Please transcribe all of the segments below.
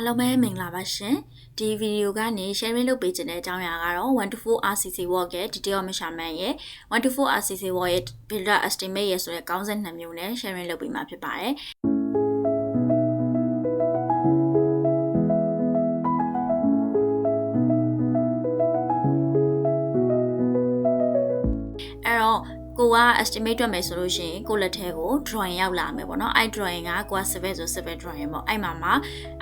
အားလုံးပဲမင်္ဂလာပါရှင်ဒီဗီဒီယိုကနေ sharing လုပ်ပေးခြင်းတဲ့အကြောင်းအရာကတော့124 RCC work ရဲ့ detail measurement ရဲ့124 RCC work ရဲ့ builder estimate ရဲ့ဆိုတဲ့ကောင်းစက်နှစ်မျိုးနဲ့ sharing လုပ်ပေးမှာဖြစ်ပါတယ် ကိုက estimate တွက်မယ်ဆိုလို့ရှိရင်ကိုလက်ထဲကို drawing ရောက်လာမယ်ပေါ့နော်အဲ့ drawing ကကိုက civil ဆို civil drawing ပေါ့အဲ့မှာမှာ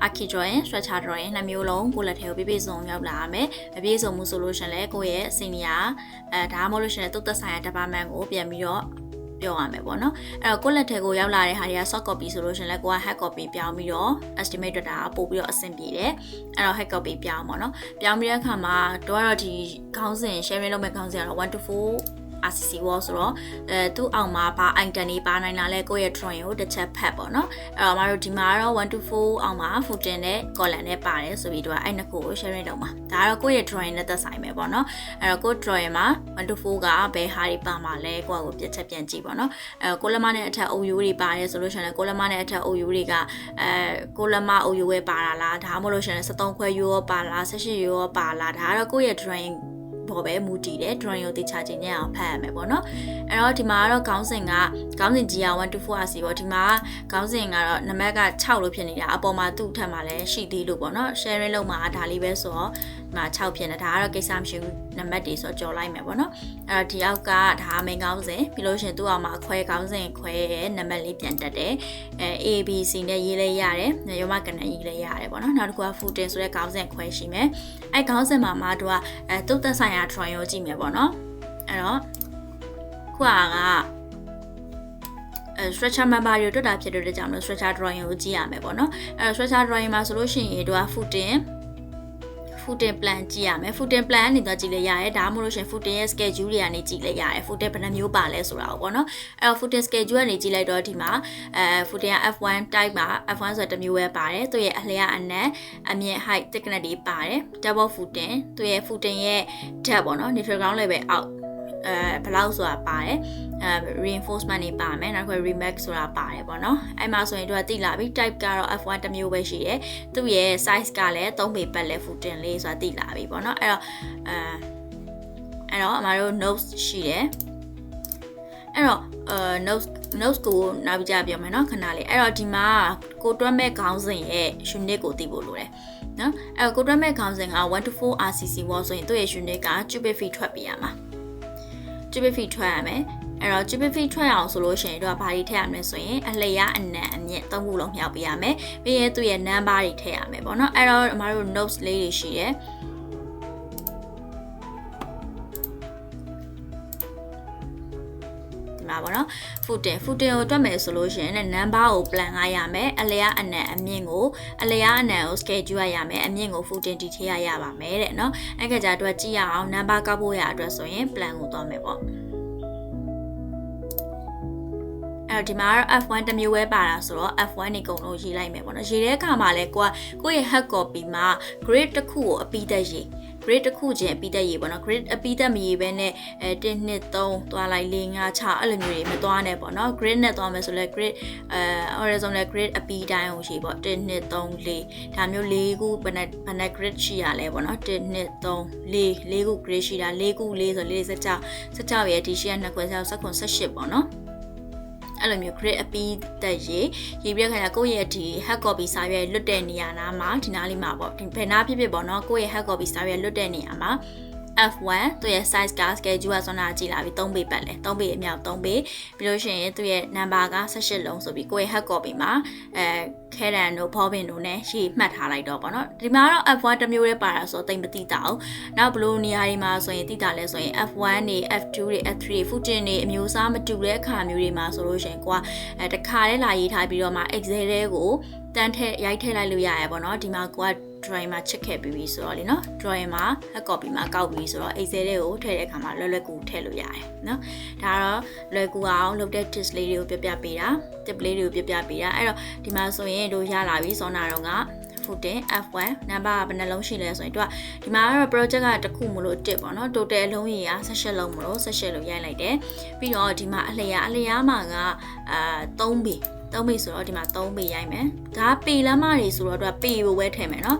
archi drawing structure drawing နှစ်မျိုးလုံးကိုလက်ထဲကိုပြည့်ပြည့်စုံရောက်လာရမယ်မပြည့်စုံမှုဆိုလို့ရှိရင်လည်းကိုရဲ့ senior အဲဒါမှမဟုတ်လို့ရှိရင်တုတ်သက်ဆိုင်ရာ department ကိုပြန်ပြီးတော့ပြောရမယ်ပေါ့နော်အဲ့တော့ကိုလက်ထဲကိုရောက်လာတဲ့ဟာတွေက soft copy ဆိုလို့ရှိရင်လည်းကိုက hard copy ပြောင်းပြီးတော့ estimate တွက်တာပို့ပြီးတော့အဆင်ပြေတယ်အဲ့တော့ hard copy ပြောင်းပေါ့နော်ပြောင်းပြီးတဲ့အခါမှာတော့ကတော့ဒီခေါင်းစဉ် sharing လုပ်မဲ့ခေါင်းစဉ်ကတော့1 to 4 RCC wall ဆိုတော့အဲသူ့အောင်မှာဘာ item တွေပါနိုင်တာလဲကိုယ့်ရဲ့ drawing ကိုတစ်ချက်ဖတ်ပေါ့နော်အဲ့တော့မတို့ဒီမှာတော့1 to 4အောင်မှာ footing နဲ့ column နဲ့ပါတယ်ဆိုပြီးတော့အဲ့နှစ်ခုကို sharing လုပ်မှာဒါကတော့ကိုယ့်ရဲ့ drawing နဲ့သက်ဆိုင်မယ်ပေါ့နော်အဲ့တော့ကိုယ့် drawing မှာ1 to 4ကဘယ်ဟာတွေပါမှာလဲကိုယ့်ကိုပြချက်ပြန်ကြည့်ပေါ့နော်အဲ့တော့ကိုလမနဲ့အထက်အုပ်ရိုးတွေပါတယ်ဆိုလို့ရှိရင်ကိုလမနဲ့အထက်အုပ်ရိုးတွေကအဲကိုလမအုပ်ရိုးပဲပါတာလားဒါမှမဟုတ်လို့ရှိရင်73ခွဲရိုးရောပါလား18ရိုးရောပါလားဒါကတော့ကိုယ့်ရဲ့ drawing ပေါ်ပဲမူတည်တယ် drawing ကိုတေချာချင်းညံ့အောင်ဖတ်ရမယ်ပေါ့နော်အဲ့တော့ဒီမှာကတော့ခေါင်းစဉ်ကခေါင်းစဉ်ကြီးက1 to 4 RC ပေါ့ဒီမှာခေါင်းစဉ်ကတော့နံပါတ်က6လို့ဖြစ်နေတာအပေါ်မှာသူ့ထက်မှာလည်းရှိသေးလို့ပေါ့နော် sharing လုပ်မှာဒါလေးပဲဆိုတော့ဒီမှာ6ဖြစ်နေဒါကတော့ကိစ္စမရှိဘူးနံပါတ်တွေဆိုကြော်လိုက်မယ်ပေါ့နော်အဲ့တော့ဒီအောက်ကဒါ main ခေါင်းစဉ်ပြီးလို့ရှင်သူ့အောက်မှာခွဲခေါင်းစဉ်ခွဲရဲ့နံပါတ်လေးပြန်တက်တယ်အဲ A B C နဲ့ရေးလဲရတယ်ရောမကနရေးလဲရတယ်ပေါ့နော်နောက်တစ်ခုက footing ဆိုတဲ့ခေါင်းစဉ်ခွဲရှိမယ်အဲခေါင်းစဉ်မှာမှသူကအဲတုတ်သက်ဆိုင်ရာ drawing ကိုကြည့်မယ်ပေါ့နော်အဲ့တော့ခုကအဲ structure member တွေတွတ်တာဖြစ်တဲ့ကြောင့်လို့ structure drawing ကိုကြည့်ရမယ်ပေါ့နော်အဲ structure drawing မှာဆိုလို့ရှိရင်တို့က footing footing plan ကြည့်ရမယ် footing plan အနေနဲ့ကြည့်လဲရတယ်ဒါမှမဟုတ်လို့ရှင် footing ရဲ့ schedule တွေကနေကြည့်လဲရတယ် footing ဘယ်နှမျိုးပါလဲဆိုတာပေါ့နော်အဲ့တော့ footing schedule ကနေကြည့်လိုက်တော့ဒီမှာအဲ footing က F1 type မှာ F1 ဆိုတဲ့တစ်မျိုးပဲပါတယ်သူရဲ့အလျားအနက်အမြင့် height thickness တွေပါတယ် double footing သူရဲ့ footing ရဲ့ depth ပေါ့နော် neutral ground level အောက် အဲဘယ်လောက်ဆိုတာပါတယ်အဲ reinforcement တွေပါမယ်နောက်တစ်ခါ remax ဆိုတာပါတယ်ပေါ့နော်အဲ့မှာဆိုရင်တို့ကတိလာပြီ type ကတော့ F1 တစ်မျိုးပဲရှိတယ်သူ့ရဲ့ size ကလည်း3ပေပတ်လဲ footing လေးဆိုတာတိလာပြီပေါ့နော်အဲ့တော့အဲအဲ့တော့အမတို့ notes ရှိတယ်အဲ့တော့အဲ notes notes ကိုနောက်ပြကြပြောမယ်เนาะခဏလေးအဲ့တော့ဒီမှာကိုတွက်မဲ့ခေါင်းစဉ်ရဲ့ unit ကိုသိဖို့လိုတယ်နော်အဲ့ကိုတွက်မဲ့ခေါင်းစဉ်က1 to 4 RCC wall ဆိုရင်သူ့ရဲ့ unit က cubic feet ထွက်ပြရမှာ cubic feet ထွက်ရမယ်အဲ့တော့ cubic feet ထွက်အောင်ဆိုလို့ရှိရင်တို့ကဘာတွေထည့်ရမလဲဆိုရင်အလျားအနံအမြင့်သုံးခုလုံးမြောက်ပေးရမယ်ပြီးရင်သူ့ရဲ့ number တွေထည့်ရမယ်ပေါ့နော်အဲ့တော့အမတို့ notes လေးတွေရှိတယ်မှာပေါ့နော် footing footing ကိုတွက်မယ်ဆိုလို့ရှိရင်လည်း number ကို plan ရရမယ်အလျားအနံအမြင့်ကိုအလျားအနံကို schedule ရရမယ်အမြင့်ကို footing တီထည့်ရရပါမယ်တဲ့နော်အဲ့ကကြအတွက်ကြည့်ရအောင် number ကောက်ဖို့ရအတွက်ဆိုရင် plan ကိုသွားမယ်ပေါ့အဲ့တော့ဒီမှာတော့ F1 တစ်မျိုးပဲပါတာဆိုတော့ F1 နေကုန်လုံးရေးလိုက်မယ်ပေါ့နော်ရေးတဲ့အခါမှာလဲကိုကကိုယ့်ရဲ့ hard copy မှာ grade တစ်ခုကိုအပြီးသက်ရေး grade တစ်ခုချင်းအပြီးသက်ရေးပေါ့နော် grade အပြီးသက်မရေးဘဲနဲ့အဲ1 2 3သွားလိုက်4 5 6အဲ့လိုမျိုးတွေမသွားနဲ့ပေါ့နော် grade နဲ့သွားမယ်ဆိုလဲ grade အဲ horizontal grade အပြီးတိုင်းကိုရေးပေါ့1 2 3 4ဒါမျိုး၄ခုဘယ်နဲ့ဘယ်နဲ့ grade ရှိရလဲပေါ့နော်1 2 3 4 4ခု grade ရှိတာ4ခု4ဆို4 16 16ရဲ့ဒီရှိရ2ခွဲ6 7 18ပေါ့နော် အဲ့လိုမျိုး grade အပြီးတက်ရေးရေးပြခါကျကိုယ့်ရဲ့ဒီ hard copy စာရွက်လွတ်တဲ့နေရာနာမှာဒီနားလေးမှာပေါ့ဒီဘယ်နာဖြစ်ဖြစ်ပေါ့နော်ကိုယ့်ရဲ့ hard copy စာရွက်လွတ်တဲ့နေရာမှာ F1 သူရဲ့ size က schedule ကစွမ်းနာကြည့်လာပြီ3ပေပတ်လဲ3ပေအမြောက်3ပေပြီးလို့ရှိရင်သူရဲ့ number က18လုံးဆိုပြီးကိုယ့်ရဲ့ hard copy မှာအဲခဲတန်တို့ဖောပင်တို့ ਨੇ ရေးမှတ်ထားလိုက်တော့ပေါ့နော်ဒီမှာတော့ F1 တစ်မျိုးလေးပါတာဆိုတော့တိတ်မသိတာအောင်နောက်ဘလို့နေရာတွေမှာဆိုရင်သိတာလဲဆိုရင် F1 တွေ F2 တွေ F3 တွေ footing တွေအမျိုးအစားမတူတဲ့အခါမျိုးတွေမှာဆိုလို့ရှိရင်ကိုကအဲတခါလေးလာရေးထားပြီးတော့မှ Excel တွေကို တန်းထည့်ရိုက်ထည့်လိုက်လို့ရရပေါ့နော်ဒီမှာကိုက drawing မှာချက်ခဲ့ပြီးပြီဆိုတော့လေနော် drawing မှာ hard copy မှာကောက်ပြီးဆိုတော့ excel တွေကိုထည့်တဲ့အခါမှာလွယ်လွယ်ကူထည့်လို့ရတယ်နော်ဒါတော့လွယ်ကူအောင်လုပ်တဲ့ tips လေးတွေကိုပြပြပေးတာ tip လေးတွေကိုပြပြပေးတာအဲ့တော့ဒီမှာဆိုရင်တို့ရလာပြီစောနာတော့က footing F1 number ကဘယ်နှလုံးရှိလဲဆိုရင်တို့ကဒီမှာကတော့ project ကတစ်ခုမလို့တစ်ပေါ့နော် total အလုံးကြီးက18လုံးမလို့18လုံးရိုက်လိုက်တယ်ပြီးတော့ဒီမှာအလျားအလျားမှာကအာ3ပေ 3ပေဆိုတော့ဒီမှာ3ပေရိုက်မယ်ဒါပေလက်မတွေဆိုတော့သူကပေကိုပဲထည့်မယ်နော်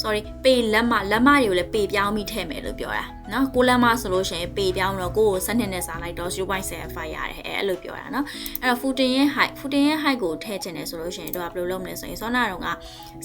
sorry ပေလက်မလက်မတွေကိုလည်းပေပြောင်းပြီးထည့်မယ်လို့ပြောတာ နော်ကိုလက်မဆိုလို့ရှိရင်ပေပြောင်းတော့ကိုကိုစနစ်နဲ့စားလိုက်တော့0.75ရတယ်အဲ့လိုပြောတာနော်အဲ့တော့ footing ရဲ့ height footing ရဲ့ height ကိုထည့်ချင်တယ်ဆိုလို့ရှိရင်တို့ကဘယ်လိုလုပ်မလဲဆိုရင်စောနာတော့က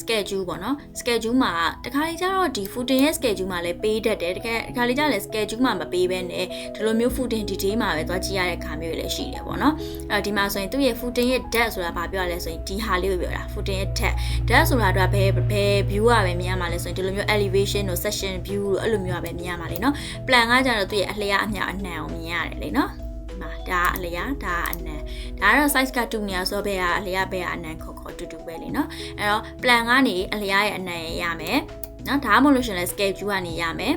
schedule ပေါ့နော် schedule မှာတခါလေကျတော့ဒီ footing ရဲ့ schedule မှာလည်းပေးတတ်တယ်တကယ်တခါလေကျလည်း schedule မှာမပေးဘဲနဲ့ဒီလိုမျိုး footing detail မှာပဲသွားကြည့်ရတဲ့ခါမျိုးတွေလည်းရှိတယ်ပေါ့နော်အဲ့တော့ဒီမှာဆိုရင်သူ့ရဲ့ footing ရဲ့ depth ဆိုတာဘာပြောရလဲဆိုရင်ဒီဟာလေးကိုပြောတာ footing ရဲ့ depth depth ဆိုတာကဘယ်ဘယ် view ကပဲမြင်ရမှာလဲဆိုရင်ဒီလိုမျိုး elevation တို့ section view တို့အဲ့လိုမျိုးကပဲမြင်ရမှာလေနော် plan ကကြတော့သူ့ရဲ့အလျားအမျှအနှံအောင်မြင်ရတယ်လေနော်ဒီမှာဒါအလျားဒါအနှံဒါကတော့ size ကတူနေရဆိုဘယ်ကအလျားဘယ်ကအနှံခေါ်ခေါ်တူတူပဲလေနော်အဲ့တော့ plan ကနေအလျားရဲ့အနှံရရမယ်နော်ဒါမှမဟုတ်လို့ရှင်လဲ schedule ကနေရမယ်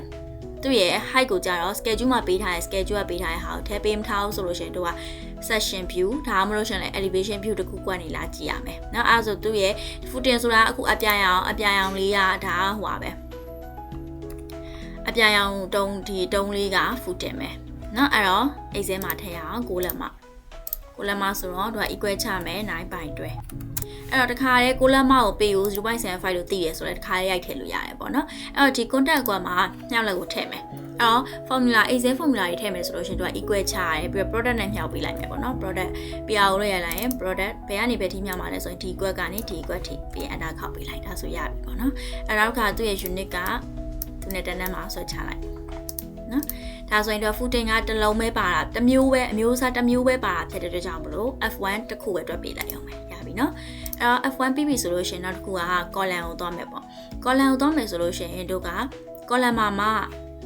သူ့ရဲ့ height ကိုကြတော့ schedule မှာပေးထားတဲ့ schedule ကပေးထားတဲ့ဟာကိုထည့်ပေးမထားဘူးဆိုလို့ရှိရင်တို့က section view ဒါမှမဟုတ်ရှင်လဲ elevation view တခုကနေလာကြည့်ရမယ်เนาะအဲဆိုသူ့ရဲ့ footing ဆိုတာအခုအပြာရောင်အပြာရောင်လေးကဒါဟွာပဲ အပြာရောင်တုံးဒီတုံးလေးကဖူတင်မယ်နော်အဲ့တော့အိတ်ထဲမှာထည့်ရအောင်ကိုလက်မကိုလက်မဆိုတော့သူက equal ချမယ်9ပိုင်တွဲအဲ့တော့တခါတည်းကိုလက်မကိုပေးကို0.75လို့သိရဆိုတော့တခါတည်းရိုက်ထည့်လို့ရတယ်ပေါ့နော်အဲ့တော့ဒီ contact ကွာမှာညောင်လက်ကိုထည့်မယ်အဲ့တော့ formula excel formula တွေထည့်မယ်ဆိုလို့ရှင်သူက equal ချရတယ်ပြီးတော့ product နဲ့မြှောက်ပေးလိုက်မယ်ပေါ့နော် product ပြာကိုလည်းရလိုက်ရင် product ဘယ်ကနေပဲထိမြှောက်မှာလဲဆိုရင်ဒီ equal ကနေဒီ equal ထိပြီးရင် enter ခောက်ပေးလိုက်ဒါဆိုရပြီပေါ့နော်အဲ့တော့ကသူ့ရဲ့ unit က သူနဲ့တန်းတန်းမှာဆွဲချလိုက်နော်ဒါဆိုရင်တော့ footing ကတစ်လုံးပဲပါတာတစ်မျိုးပဲအမျိုးအစားတစ်မျိုးပဲပါတာဖြစ်တဲ့အတွက်ကြောင့်မလို့ F1 တစ်ခုပဲတွက်ပေးလိုက်အောင်ပဲရပြီနော်အဲ့တော့ F1 ပြီးပြီဆိုလို့ရှိရင်နောက်တစ်ခုက column ကိုသွားမယ်ပေါ့ column ကိုသွားမယ်ဆိုလို့ရှိရင်တို့က column မှာမှ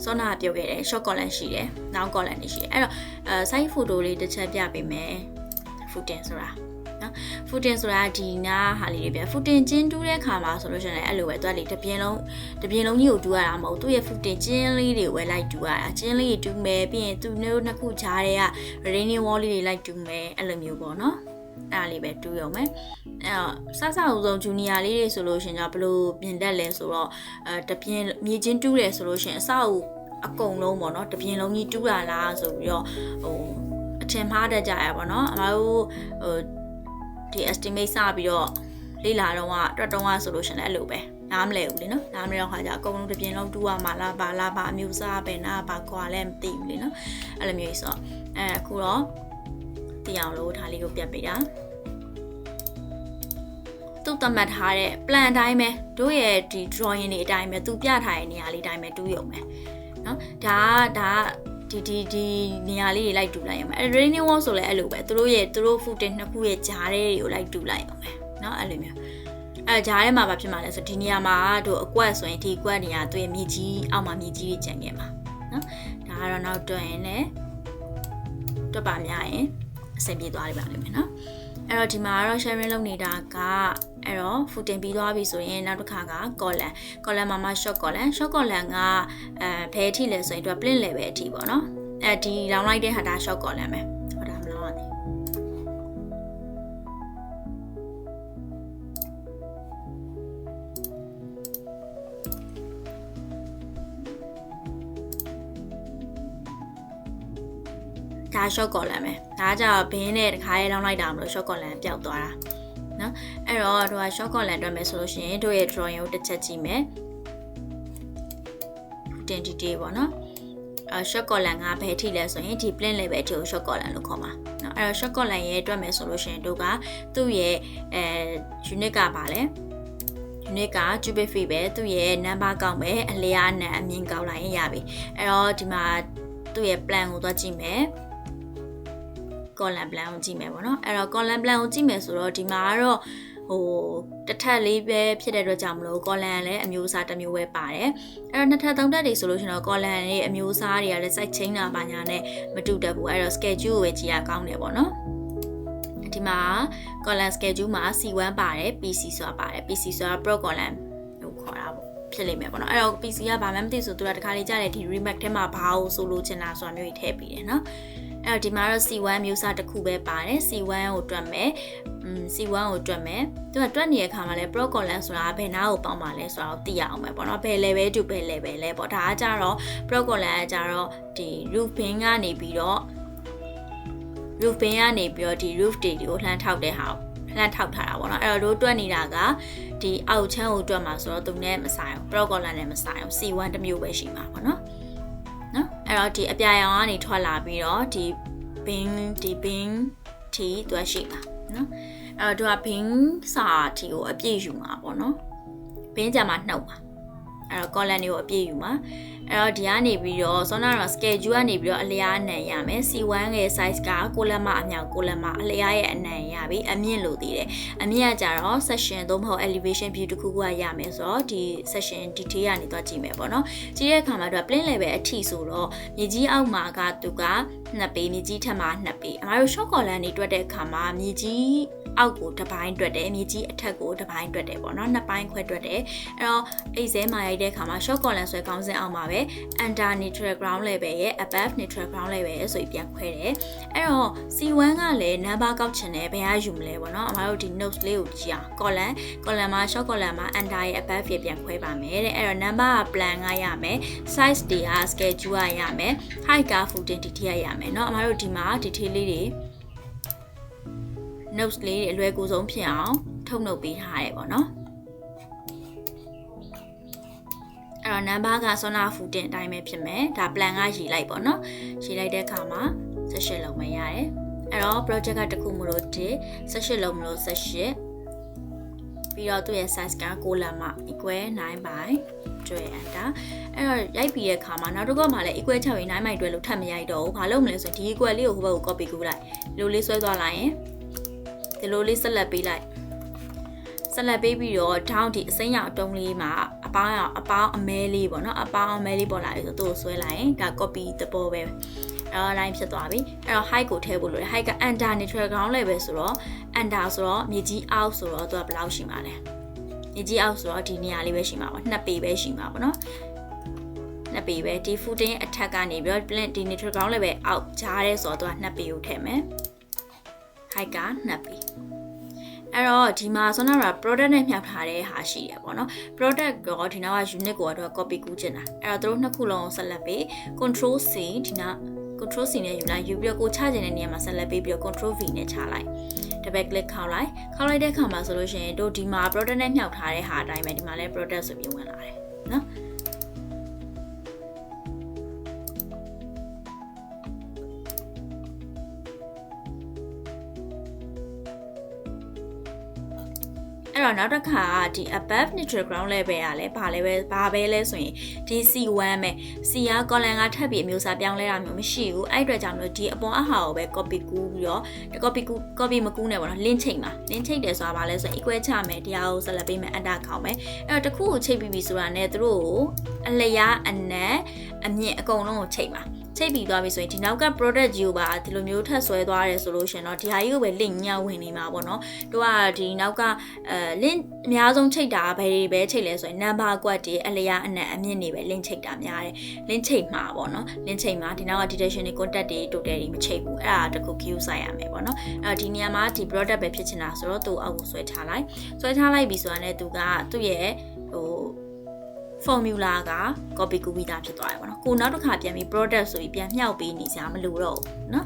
စောနာပြောခဲ့တယ် short column ရှိတယ်နောက် column တွေရှိတယ်အဲ့တော့အဲ site photo လေးတစ်ချက်ပြပေးမယ် footing ဆိုတာ နော် footing ဆိုတာဒီနာဟာလေးတွေပြ footing ကျင်းတူးတဲ့ခါမှာဆိုလို့ရှိရင်လည်းအဲ့လိုပဲသူကလေတစ်ပြင်းလုံးတစ်ပြင်းလုံးကြီးကိုတူးရတာမဟုတ်သူ့ရဲ့ footing ကျင်းလေးတွေကိုပဲလိုက်တူးရတာကျင်းလေးတွေတူးမယ်ပြီးရင်သူ့မျိုးနှစ်ခုကြားတွေက retaining wall လေးတွေလိုက်တူးမယ်အဲ့လိုမျိုးပေါ့နော်အဲ့ဒါလေးပဲတူးရုံပဲအဲ့တော့စစအုပ်ဆုံးဂျူနီယာလေးတွေဆိုလို့ရှင်ကြဘလို့ပြင်တတ်လဲဆိုတော့အဲတပြင်းမြေချင်းတူးတယ်ဆိုလို့ရှင်အစအုပ်အကုန်လုံးပေါ့နော်တပြင်းလုံးကြီးတူးရလားဆိုပြီးတော့ဟိုအထင်မှားတတ်ကြရပါတော့အမတို့ဟို ဒီ estimate စပြီးတော့လေ့လာတော့ကတွတ်တော့ကဆိုလို့ရှင်လည်းအဲ့လိုပဲနားမလဲဘူးလေနော်နားမလဲတော့ခါကျအကုန်လုံးတပြင်းလုံးတူးရမှာလားဘာလားဘာအမျိုးအစားပဲနာဘာကွာလဲမသိဘူးလေနော်အဲ့လိုမျိုးဆိုတော့အဲအခုတော့သိအောင်လို့ဒါလေးကိုပြတ်ပေးတာသူသတ်မှတ်ထားတဲ့ plan အတိုင်းပဲတို့ရဲ့ဒီ drawing တွေအတိုင်းပဲသူပြထားတဲ့နေရာလေးအတိုင်းပဲတူးရုံပဲเนาะဒါဒါ ဒီဒီဒီနေရာလေးတွေလိုက်တူလိုက်ရမှာအဲ rainy wall ဆိုလဲအဲ့လိုပဲသူတို့ရဲ့သူတို့ footage နှစ်ခုရဲ့ဂျားတွေကိုလိုက်တူလိုက်အောင်ပဲเนาะအဲ့လိုမျိုးအဲဂျားထဲမှာဘာဖြစ်မှာလဲဆိုဒီနေရာမှာတို့အကွက်ဆိုရင်ဒီကွက်နေရာသူရဲ့မြေကြီးအောက်မှာမြေကြီးတွေကျန်ခဲ့မှာเนาะဒါကတော့နောက်တွက်ရင်လည်းတွက်ပါများရင်အဆင်ပြေသွားလိမ့်ပါလိမ့်မယ်เนาะအဲ့တော့ဒီမှာကတော့ sharing လုပ်နေတာက အဲ့တော့ footing ပြီးသွားပြီဆိုရင်နောက်တစ်ခါက column column မှာမှ short column short column ကအဲဘယ်အထိလဲဆိုရင်သူက print level အထိပေါ့နော်အဲဒီလောင်းလိုက်တဲ့ဟာဒါ short column ပဲဟောဒါမလောင်းရသေးဒါ short column ပဲဒါကကြတော့ဘင်းနဲ့တခါရေးလောင်းလိုက်တာမလို့ short column ပျောက်သွားတာနော် အဲ့တော့တို့က short column တွက်မယ်ဆိုလို့ရှိရင်တို့ရဲ့ drawing ကိုတစ်ချက်ကြည့်မယ် identity ပေါ့နော်အဲ short column ကဘယ်ထိလဲဆိုရင်ဒီ plain level အထိကို short column လို့ခေါ်မှာနော်အဲ့တော့ short column ရဲ့တွက်မယ်ဆိုလို့ရှိရင်တို့ကသူ့ရဲ့အဲ unit ကပါလဲ unit က cubic feet ပဲသူ့ရဲ့ number ကောက်မယ်အလျားနံအမြင်ကောက်လိုက်ရင်ရပြီအဲ့တော့ဒီမှာသူ့ရဲ့ plan ကိုသွားကြည့်မယ် column plan ကိုကြည့်မယ်ပေါ့နော်အဲ့တော့ column plan ကိုကြည့်မယ်ဆိုတော့ဒီမှာကတော့ ဟိုတစ်ထပ်လေးပဲဖြစ်တဲ့အတွက်ကြောင့်မလို့ column လည်းအမျိုးအစားတစ်မျိုးပဲပါတယ်အဲ့တော့နှစ်ထပ်သုံးထပ်တွေဆိုလို့ရှိရင်တော့ column ရဲ့အမျိုးအစားတွေကလည်း site chain တာပါညာနဲ့မတူတတ်ဘူးအဲ့တော့ schedule ကိုပဲကြည့်ရကောင်းတယ်ပေါ့နော်ဒီမှာ column schedule မှာ C1 ပါတယ် PC ဆိုတာပါတယ် PC ဆိုတာ pro column လို့ခေါ်တာပေါ့ဖြစ်လိမ့်မယ်ပေါ့နော်အဲ့တော့ PC ကဘာမှမသိဆိုသူကတခါလေးကြားတယ်ဒီ remake ထဲမှာဘာလို့ဆိုလို့ချင်တာဆိုတာမျိုးကြီးထည့်ပြီးတယ်နော် အဲ့တော့ဒီမှာတော့ C1 မျိုးစားတစ်ခုပဲပါတယ် C1 ကိုတွက်မယ်อืม C1 ကိုတွက်မယ်သူကတွက်နေတဲ့အခါမှာလဲ pro column ဆိုတာဘယ်နာကိုပေါင်းပါလဲဆိုတာကိုသိရအောင်ပဲပေါ့နော်ဘယ် level to ဘယ် level လဲပေါ့ဒါကကြတော့ pro column ကကြတော့ဒီ roof bin ကနေပြီးတော့ roof bin ကနေပြီးတော့ဒီ roof တွေကိုလှမ်းထောက်တဲ့ဟာလန့်ထောက်ထားတာပေါ့နော်အဲ့တော့တို့တွက်နေတာကဒီအောက်ချမ်းကိုတွက်မှာဆိုတော့သူနဲ့မဆိုင်ဘူး pro column နဲ့မဆိုင်ဘူး C1 တစ်မျိုးပဲရှိမှာပေါ့နော် နော်အဲ့တော့ဒီအပြာရောင်ကနေထွက်လာပြီးတော့ဒီ bin ဒီ bin တီသူရှိမှာနော်အဲ့တော့သူက bin စာတီကိုအပြည့်ယူမှာပေါ့နော် bin ကြမှာနှုတ်ပါအဲ့တော့ column တွေကိုအပြည့်ယူမှာအဲ့တော့ဒီကနေပြီးတော့ဆောနာတော့ schedule ကနေပြီးတော့အလျားအနံရမယ် C1 ရဲ့ size ကကိုလက်မအမြောက်ကိုလက်မအလျားရဲ့အနံရပြီအမြင့်လို့တည်တယ်အမြင့်ကကြတော့ section သို့မဟုတ် elevation view တစ်ခုခုကရမယ်ဆိုတော့ဒီ section detail ကနေတော့ကြည့်မယ်ပေါ့နော်ကြည့်တဲ့အခါမှာတော့ plain level အထိဆိုတော့မြေကြီးအောက်မှာကသူက2ပေမြေကြီးထက်မှာ2ပေအမတို့ short column နေတွက်တဲ့အခါမှာမြေကြီးအောက်ကိုတစ်ပိုင်းတွက်တယ်မြေကြီးအထက်ကိုတစ်ပိုင်းတွက်တယ်ပေါ့နော်နှစ်ပိုင်းခွဲတွက်တယ်အဲ့တော့အိတ်စဲမှာရိုက်တဲ့အခါမှာ short column ဆွဲကောင်းစင်အောင်ပါပဲ under neutral ground level ရဲ့ above neutral ground level ရဲ့ဆိုပြီးပြန်ခွဲတယ်အဲ့တော့ C1 ကလည်း number ကောက်ချင်တယ်ဘယ်ကယူမလဲပေါ့နော်အမတို့ဒီ notes လေးကိုကြည့်အောင် column column မှာ short column မှာ under ရဲ့ above ရဲ့ပြန်ခွဲပါမယ်တဲ့အဲ့တော့ number က plan ကရမယ် size တွေက schedule ကရမယ် height က footing detail ရရမယ်เนาะအမတို့ဒီမှာ detail လေးတွေ notes လေးတွေအလွယ်ကူဆုံးဖြစ်အောင်ထုတ်နှုတ်ပေးထားရတယ်ပေါ့နော် တော့ number က sona footing အတိုင်းပဲဖြစ်မယ်ဒါ plan ကရေးလိုက်ပေါ့နော်ရေးလိုက်တဲ့အခါမှာ18လုံးမရတယ်အဲ့တော့ project ကတခုမလို့1 18လုံးမလို့18ပြီးတော့သူ့ရဲ့ size က6လက်မ equal 9 by ကျွဲအန်တာအဲ့တော့ရိုက်ပြီးတဲ့အခါမှာနောက်တစ်ခုမှလည်း equal 6ရင်9မိုင်တွဲလို့ထပ်မရိုက်တော့ဘူးဘာလို့မလဲဆိုရင်ဒီ equal လေးကိုဟိုဘက်ကို copy ကူးလိုက်လိုလေးဆွဲသွားလိုက်ရင်ဒီလိုလေးဆက်လက်ပေးလိုက်ဆက်လက်ပေးပြီးတော့ down ဒီအစိမ်းရောင်အတုံးလေးမှာ အပေါင်းအပေါင်းအမဲလေးပေါ့နော်အပေါင်းအမဲလေးပေါ်လာပြီဆိုသူ့ကိုဆွဲလိုက်ရင်ဒါ copy တပေါ်ပဲအဲ့ line ဖြစ်သွားပြီအဲ့တော့ height ကိုထည့်ဖို့လိုတယ် height က under neutral ground level ဆိုတော့ under ဆိုတော့မြေကြီးအောက်ဆိုတော့သူကဘယ်လောက်ရှိမှာလဲမြေကြီးအောက်ဆိုတော့ဒီနေရာလေးပဲရှိမှာပေါ့နှစ်ပေပဲရှိမှာပေါ့နော်နှစ်ပေပဲဒီ footing အထက်ကနေပြီးတော့ဒီ neutral ground level အောက်ဂျားရဲဆိုတော့သူကနှစ်ပေကိုထည့်မယ် height ကနှစ်ပေ အဲ့တော့ဒီမှာဆိုတော့ product နဲ့မြှောက်ထားတဲ့ဟာရှိရပေါ့နော် product ကောဒီနောက်က unit ကိုတော့ copy ကူးချင်တာအဲ့တော့တို့နှစ်ခုလုံးဆက်လက်ပေး control C ဒီနောက် control C နဲ့ယူလိုက်ယူပြီးတော့ကိုချချင်တဲ့နေရာမှာဆက်လက်ပေးပြီးတော့ control V နဲ့ချလိုက်တပတ် click ခေါက်လိုက်ခေါက်လိုက်တဲ့အခါမှာဆိုလို့ရှိရင်တို့ဒီမှာ product နဲ့မြှောက်ထားတဲ့ဟာအတိုင်းပဲဒီမှာလည်း product ဆိုပြီးဝင်လာတယ်နော် အဲ့တော့နောက်တစ်ခါဒီ above neutral ground level ကလည်းဘာလဲပဲဘာပဲလဲဆိုရင်ဒီ C1 ပဲ C က column ကထပ်ပြီးအမျိုးအစားပြောင်းလဲတာမျိုးမရှိဘူးအဲ့အတွက်ကြောင့်မလို့ဒီအပေါ်အဟာကိုပဲ copy ကူးပြီးတော့ copy ကူး copy မကူးနဲ့ပေါ့နော် link ချိန်ပါ link ချိန်တယ်ဆိုတာဘာလဲဆိုရင် equal ချမယ်တရားကိုဆက်လက်ပေးမယ် enter ခေါက်မယ်အဲ့တော့တစ်ခုကိုချိန်ပြီးပြီဆိုတာနဲ့သူတို့ကိုအလျားအနက်အမြင့်အကုန်လုံးကိုချိန်ပါ ချိတ်ပြီးသွားပြီဆိုရင်ဒီနောက်က product ကြီးကိုပါဒီလိုမျိုးထပ်ဆွဲသွားတယ်ဆိုလို့ရှင်တော့ဒီဟာကြီးကိုပဲ link ညဝင်နေမှာပေါ့နော်တို့ကဒီနောက်ကအဲ link အများဆုံးချိတ်တာဘယ်တွေပဲချိတ်လဲဆိုရင် number ကွက်တွေအလျားအနက်အမြင့်တွေပဲ link ချိတ်တာများတယ် link ချိတ်မှာပေါ့နော် link ချိတ်မှာဒီနောက်က detection တွေ contact တွေ total တွေမချိတ်ဘူးအဲ့ဒါတခု queue ဆိုင်ရမယ်ပေါ့နော်အဲ့ဒီနေရာမှာဒီ product ပဲဖြစ်ချင်တာဆိုတော့သူ့အောက်ကိုဆွဲချလိုက်ဆွဲချလိုက်ပြီဆိုတာနဲ့သူကသူ့ရဲ့ဟို formula က copy ကူးပြီးသားဖြစ်သွားတယ်ပေါ့နော်ကိုနောက်တစ်ခါပြန်ပြီး product ဆိုပြီးပြန်မြှောက်ပေးနေစရာမလိုတော့ဘူးเนาะ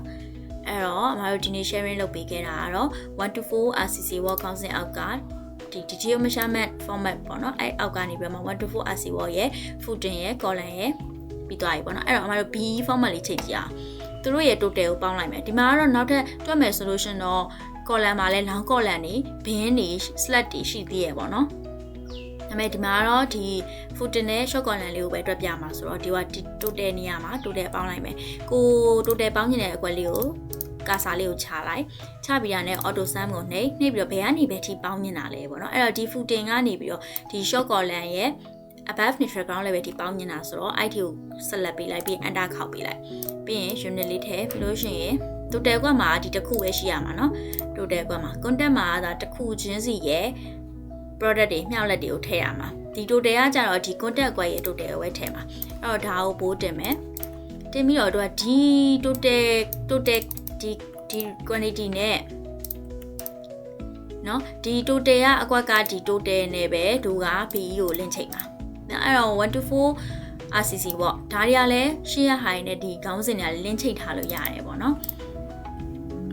အဲ့တော့အမတို့ဒီနေ့ sharing လုပ်ပေးခဲ့တာကတော့124 RCC World Council အောက်ကဒီ detail measurement format ပေါ့နော်အဲ့အောက်ကနေပြီးမှ124 RCC World ရဲ့ footing ရဲ့ column ရဲ့ပြီးသွားပြီပေါ့နော်အဲ့တော့အမတို့ B format လေးချိန်ကြည့်အောင်သူတို့ရဲ့ total ကိုပေါင်းလိုက်မယ်ဒီမှာကတော့နောက်ထပ်တွက်မယ်ဆိုလို့ရှင်တော့ column မှာလဲ long column နေ bin နေ slat တွေရှိသေးရပေါ့နော် ဒါပေမဲ့ဒီမှာတော့ဒီ footing နဲ့ short column လေးကိုပဲတွက်ပြမှာဆိုတော့ဒီက total နေရာမှာ total ပေါင်းလိုက်မယ်ကို total ပေါင်းခြင်းတဲ့အကွက်လေးကိုကာစာလေးကိုခြာလိုက်ခြာပြီးတာနဲ့ auto sum ကိုနှိပ်နှိပ်ပြီးတော့ဘယ်ကနေပဲထိပေါင်းနေတာလဲပေါ့နော်အဲ့တော့ဒီ footing ကနေပြီးတော့ဒီ short column ရဲ့ above neutral ground level ထိပေါင်းနေတာဆိုတော့ IT ကိုဆက်လက်ပေးလိုက်ပြီး enter ခောက်ပေးလိုက်ပြီးရင် unit လေးထည့်ပြီးလို့ရှိရင် total ကွက်မှာဒီတစ်ခုပဲရှိရမှာเนาะ total ကွက်မှာ content မှာဒါတစ်ခုချင်းစီရဲ့ product တွေမျှောက်လက်တွေကိုထည့်ရမှာဒီ total ကကြတော့ဒီ contact ကွက်ရဲ့ total ကိုပဲထည့်မှာအဲ့တော့ဒါကိုပိုးတင်မယ်တင်ပြီးတော့တို့ကဒီ total total ဒီဒီ quantity နဲ့เนาะဒီ total ကအကွက်ကဒီ total နဲ့ပဲတို့က BE ကိုလင့်ချိန်ပါအဲ့တော့124 RCC ပေါ့ဒါတွေကလည်းရှေ့ရဟိုင်းနဲ့ဒီခေါင်းစဉ်တွေကလင်းချိတ်ထားလို့ရတယ်ပေါ့နော်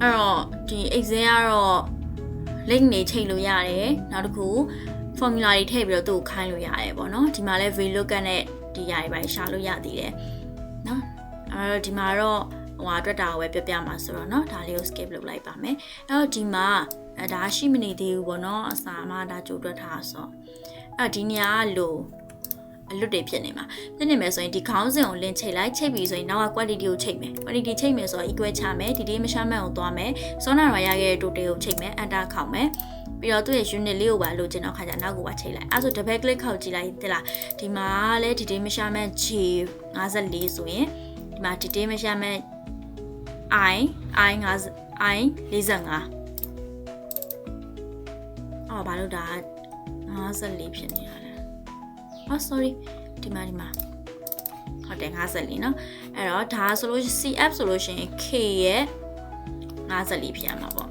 အဲ့တော့ဒီ exam ကတော့ link တွေချိန်လို့ရတယ်နောက်တစ်ခု formula တွေထည့်ပြီးတော့သူ့ကိုခိုင်းလို့ရတယ်ပေါ့နော်ဒီမှာလဲ VLOOKUP နဲ့ဒီຢာတွေပဲရှာလို့ရသေးတယ်နော်အဲ့တော့ဒီမှာတော့ဟိုအတွက်တာကိုပဲပြပြမှာဆိုတော့เนาะဒါလေးကို skip လုပ်လိုက်ပါမယ်အဲ့တော့ဒီမှာအဲဒါရှိမနေသေးဘူးပေါ့เนาะအစာမှဒါကြိုတွက်ထားဆိုအဲ့ဒီနေရာကလို့ အလွတ်တွေဖြစ်နေမှာဖြစ်နေမယ်ဆိုရင်ဒီခေါင်းစဉ်ကိုလင်းချိတ်လိုက်ချိတ်ပြီးဆိုရင်နောက်က quality ကိုချိတ်မယ် quality ချိတ်မယ်ဆိုတော့ equal ချမယ်ဒီဒီမရှာမှန်ကိုသွားမယ်စောနာရရခဲ့တဲ့ total ကိုချိတ်မယ် enter ခေါက်မယ်ပြီးတော့သူ့ရဲ့ unit လေးကိုပါလိုချင်တော့ခါကျနောက်ကိုပါချိတ်လိုက်အဲဆို double click ခောက်ကြည့်လိုက်တိလားဒီမှာလဲဒီဒီမရှာမှန် G 54ဆိုရင်ဒီမှာဒီဒီမရှာမှန် i i 50 i 45အော်ဘာလို့ဒါ54ဖြစ်နေတာလဲ အော် sorry ဒီမှာဒီမှာဟုတ်တယ်54เนาะအဲ့တော့ဒါဆိုလို့ CF ဆိုလို့ရှိရင် K ရဲ့54ဖြစ်ရမှာပေါ့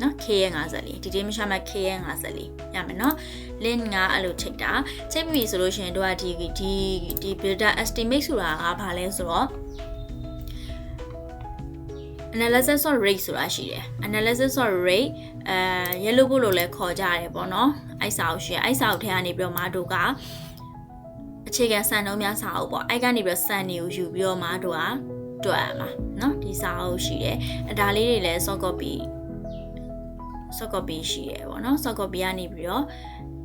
နော် K ရဲ့54ဒီဒီမရှာမဲ့ K ရဲ့54ရမယ်နော် link ကအဲ့လိုချိန်တာချိန်ပြီဆိုလို့ရှိရင်တို့ကဒီဒီဒီ builder estimate ဆိုတာကဘာလဲဆိုတော့ analysis of rate ဆိုတာရှိတယ် analysis of rate အဲ yellow book လို့လည်းခေါ်ကြတယ်ပေါ့နော်အဲ့စာအုပ်ရှိတယ်အဲ့စာအုပ်ထဲကနေပြီးတော့မတို့ကအခြေခံစံနှုန်းများစာအုပ်ပေါ့အဲ့ကနေပြီးတော့စံနေကိုယူပြီးတော့မတို့ကတွက်ရမှာเนาะဒီစာအုပ်ရှိတယ်အဒါလေးတွေလည်း soft copy soft copy ရှိတယ်ပေါ့နော် soft copy ကနေပြီးတော့